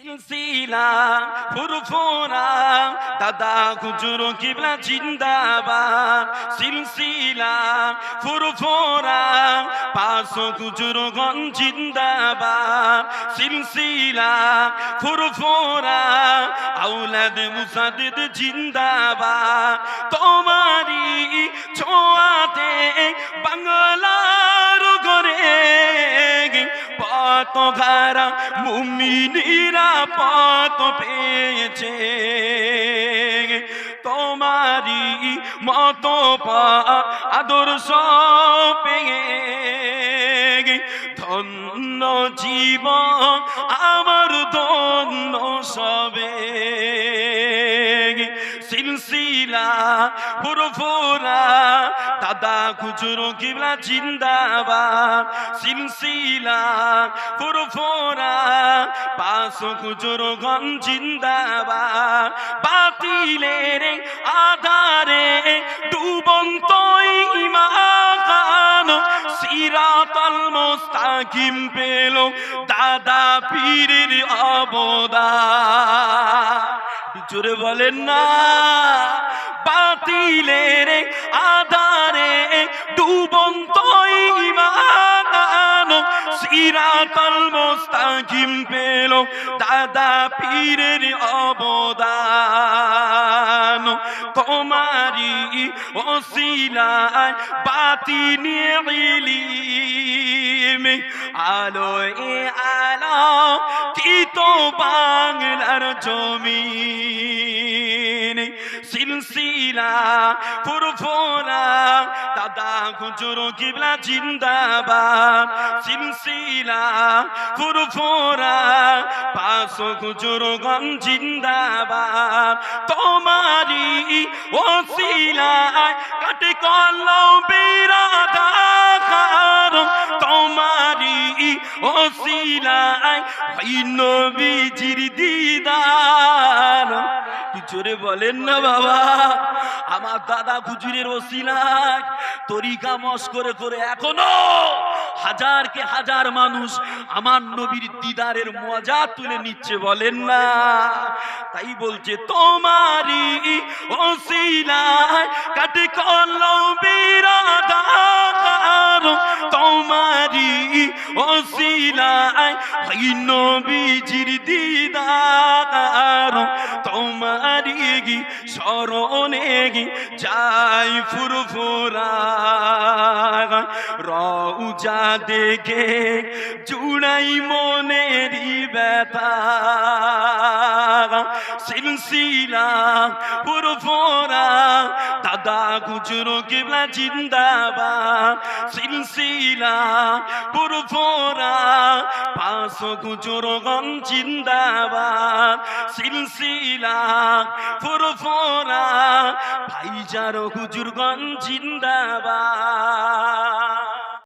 সিলসিলা, ফুরফুরা, দাদা হুজুর কিবলা জিন্দাবাদ। সিলসিলা, ফুরফুরা, পাঁচশো হুজুর গন জিন্দাবাদ। সিলসিলা, ফুরফুরা, আউলাদ মুসাদিদ জিন্দাবাদ। তোমারি ছোঁয়াতে বাংলার পত ঘারা মুমিনীরা পত পেয়েছে। তোমারি মত আদর্শ পেয়ে ধন্য জীবন আমার ধন্য সবে। সিলসিলা ফুরফুরা দাদা খুচরো কিবলা, জিন্দাবাদ। সিলসিলা ফুরফুরা পাঁচশো খুচরো গন জিন্দাবাদ। বাতিলের আধারে ডুবন্ত ইমান সিরাতাল মুস্তাকিম পেল দাদা পীরের অবদা জোরে বলেন না। বাতিলের আধারে ডুবন্ত ইমান, সিরাতাল মুস্তাকিম পেল দাদা পীরের অবদান। তোমারি ওসিলায় বাতি নিয়ে আলো এ আলো কি তো বাংলার জমিন সিলসিলা, ফুরফুরা, দাদা গুজরো কিবলা জিন্দাবাদ। সিলসিলা, ফুরফুরা, পাঁচশো গুজরো গন জিন্দাবাদ। তোমারি ওসিলায় কাটে কল্লো বিরাদার তোমারি ওসিলায় ভাই নবীজির দিদার। জোরে বলেন না বাবা। আমার দাদা হুজুরের ওসিলায় তরিকা মস করে করে এখনও হাজার কে হাজার মানুষ আমার নবীর দিদারের মজা তুলে নিচ্ছে বলেন না। তাই বলছে তোমারি ওসিলায় কাটে কলম বিরাদার তোমারি ওসিলায় নবীজির দিদার। গি স্মরণে গি, যাই ফুরফুরা রউজা দেখে জুড়াই মনেরই ব্যথা। সিলসিলা ফুরফুরা, দাদা গুজরো কিবলা জিন্দাবাদ। সিলসিলা ফুরফুরা পাঁচশো গুজরো গম জিন্দাবাদ সিলসিলা ফুরফোরা ভাইজার হুজুরগঞ্জ জিন্দাবাদ।